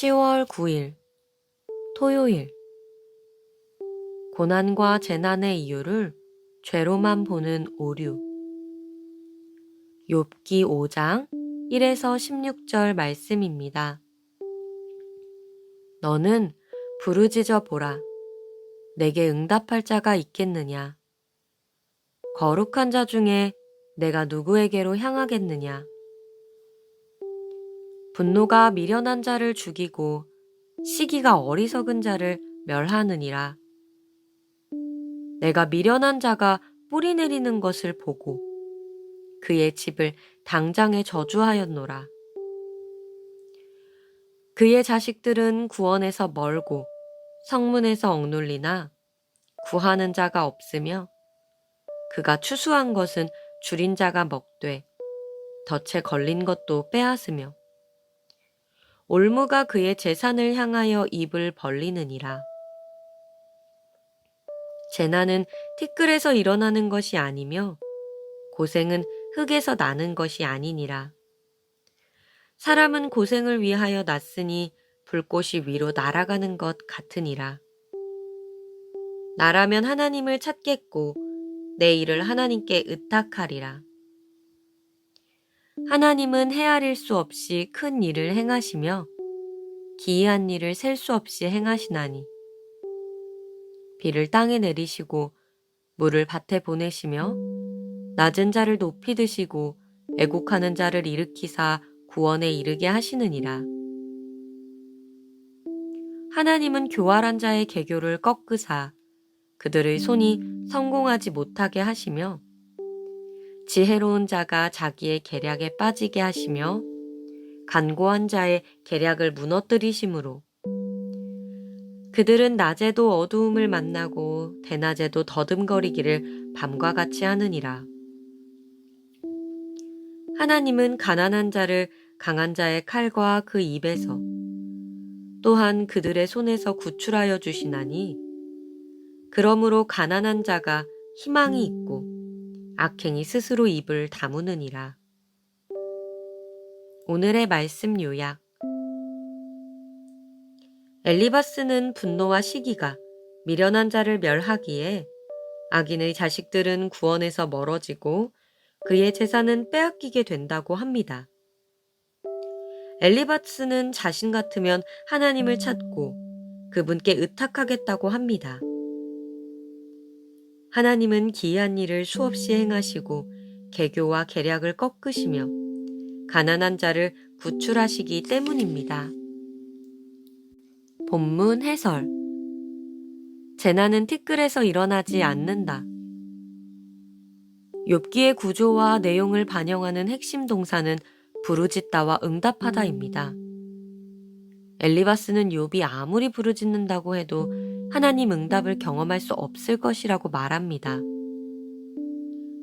10월 9일 토요일 고난과 재난의 이유를 죄로만 보는 오류 욥기 5장 1에서 16절 말씀입니다. 너는 부르짖어 보라. 내게 응답할 자가 있겠느냐? 거룩한 자 중에 내가 누구에게로 향하겠느냐? 분노가 미련한 자를 죽이고 시기가 어리석은 자를 멸하느니라. 내가 미련한 자가 뿌리 내리는 것을 보고 그의 집을 당장에 저주하였노라. 그의 자식들은 구원에서 멀고 성문에서 억눌리나 구하는 자가 없으며 그가 추수한 것은 줄인 자가 먹되 덫에 걸린 것도 빼앗으며 올무가 그의 재산을 향하여 입을 벌리느니라. 재난은 티끌에서 일어나는 것이 아니며 고생은 흙에서 나는 것이 아니니라. 사람은 고생을 위하여 났으니 불꽃이 위로 날아가는 것 같으니라. 나라면 하나님을 찾겠고 내 일을 하나님께 의탁하리라. 하나님은 헤아릴 수 없이 큰 일을 행하시며 기이한 일을 셀 수 없이 행하시나니 비를 땅에 내리시고 물을 밭에 보내시며 낮은 자를 높이 드시고 애곡하는 자를 일으키사 구원에 이르게 하시느니라. 하나님은 교활한 자의 개교를 꺾으사 그들의 손이 성공하지 못하게 하시며 지혜로운 자가 자기의 계략에 빠지게 하시며 간고한 자의 계략을 무너뜨리심으로 그들은 낮에도 어두움을 만나고 대낮에도 더듬거리기를 밤과 같이 하느니라. 하나님은 가난한 자를 강한 자의 칼과 그 입에서 또한 그들의 손에서 구출하여 주시나니 그러므로 가난한 자가 희망이 있고 악행이 스스로 입을 다무느니라. 오늘의 말씀 요약 엘리바스는 분노와 시기가 미련한 자를 멸하기에 악인의 자식들은 구원에서 멀어지고 그의 재산은 빼앗기게 된다고 합니다. 엘리바스는 자신 같으면 하나님을 찾고 그분께 의탁하겠다고 합니다. 하나님은 기이한 일을 수없이 행하시고 개교와 계략을 꺾으시며 가난한 자를 구출하시기 때문입니다. 본문 해설 재난은 티끌에서 일어나지 않는다. 욥기의 구조와 내용을 반영하는 핵심 동사는 부르짖다와 응답하다입니다. 엘리바스는 욥이 아무리 부르짖는다고 해도 하나님 응답을 경험할 수 없을 것이라고 말합니다.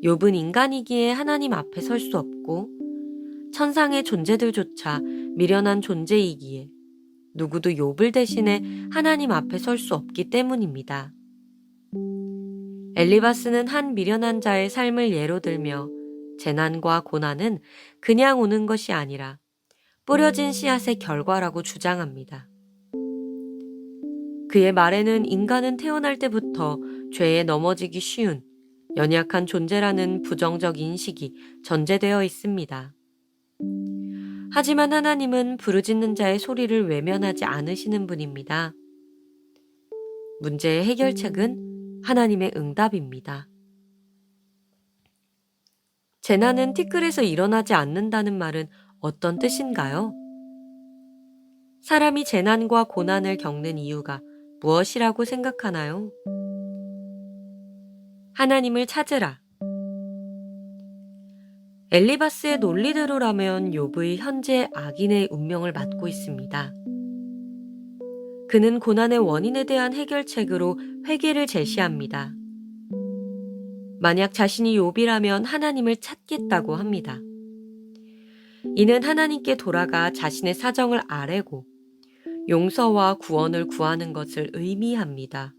욥은 인간이기에 하나님 앞에 설 수 없고 천상의 존재들조차 미련한 존재이기에 누구도 욥을 대신해 하나님 앞에 설 수 없기 때문입니다. 엘리바스는 한 미련한 자의 삶을 예로 들며 재난과 고난은 그냥 오는 것이 아니라 뿌려진 씨앗의 결과라고 주장합니다. 그의 말에는 인간은 태어날 때부터 죄에 넘어지기 쉬운 연약한 존재라는 부정적 인식이 전제되어 있습니다. 하지만 하나님은 부르짖는 자의 소리를 외면하지 않으시는 분입니다. 문제의 해결책은 하나님의 응답입니다. 재난은 티끌에서 일어나지 않는다는 말은 어떤 뜻인가요? 사람이 재난과 고난을 겪는 이유가 무엇이라고 생각하나요? 하나님을 찾으라. 엘리바스의 논리대로라면 욥의 현재 악인의 운명을 맞고 있습니다. 그는 고난의 원인에 대한 해결책으로 회개를 제시합니다. 만약 자신이 욥이라면 하나님을 찾겠다고 합니다. 이는 하나님께 돌아가 자신의 사정을 아뢰고 용서와 구원을 구하는 것을 의미합니다.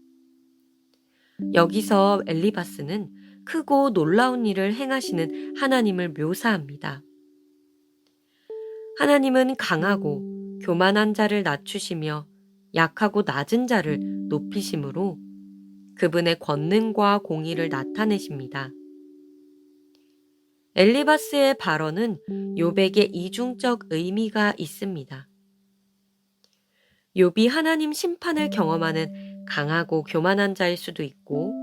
여기서 엘리바스는 크고 놀라운 일을 행하시는 하나님을 묘사합니다. 하나님은 강하고 교만한 자를 낮추시며 약하고 낮은 자를 높이심으로 그분의 권능과 공의를 나타내십니다. 엘리바스의 발언은 요백의 이중적 의미가 있습니다. 욥이 하나님 심판을 경험하는 강하고 교만한 자일 수도 있고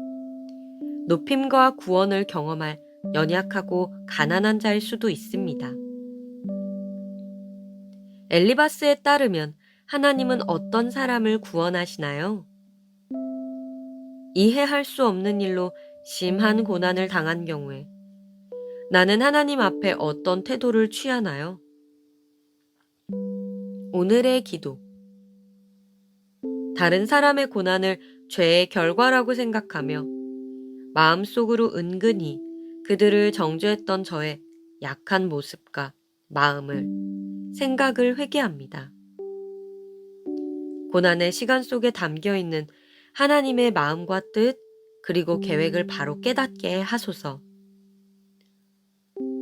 높임과 구원을 경험할 연약하고 가난한 자일 수도 있습니다. 엘리바스에 따르면 하나님은 어떤 사람을 구원하시나요? 이해할 수 없는 일로 심한 고난을 당한 경우에 나는 하나님 앞에 어떤 태도를 취하나요? 오늘의 기도. 다른 사람의 고난을 죄의 결과라고 생각하며 마음속으로 은근히 그들을 정죄했던 저의 약한 모습과 마음을, 생각을 회개합니다. 고난의 시간 속에 담겨 있는 하나님의 마음과 뜻, 그리고 계획을 바로 깨닫게 하소서.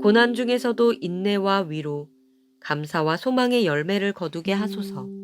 고난 중에서도 인내와 위로, 감사와 소망의 열매를 거두게 하소서.